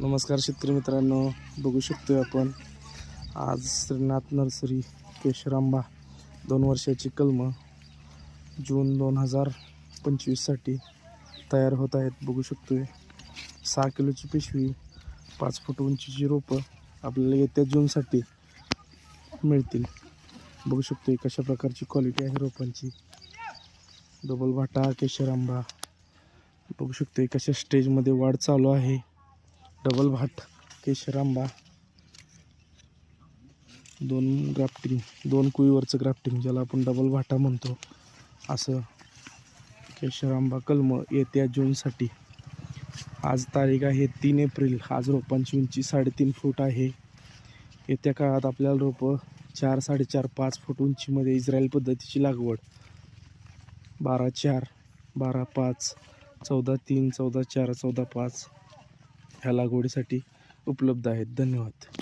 नमस्कार शेतकरी मित्रांनो बघू शकतोय आपण. आज श्रीनाथ नर्सरी केशरांबा दोन वर्षाची कलमं जून दोन हजार पंचवीससाठी तयार होत आहेत. बघू शकतोय सहा किलोची पिशवी पाच फूट उंचीची रोपं आपल्याला येत्या जूनसाठी मिळतील. बघू शकतोय कशा प्रकारची क्वालिटी आहे रोपांची. डबल भाटा केशरांबा. बघू शकतोय कशा स्टेजमध्ये वाढ चालू आहे. डबल भाट केशरांबा. दोन ग्राफ्टिंग दोन कुईवरचं ग्राफ्टिंग ज्याला आपण डबल भाटा म्हणतो. असं केशरांबा कलम येत्या जूनसाठी आज तारीख आहे तीन एप्रिल. आज रोपांची उंची साडेतीन फूट आहे. येत्या काळात आपल्याला रोपं चार साडेचार पाच फूट उंचीमध्ये इस्रायल पद्धतीची लागवड. बारा चार बारा पाच चौदा तीन चौदा चार चौदा पाच. ह्या लागवडीसाठी उपलब्ध आहेत. धन्यवाद.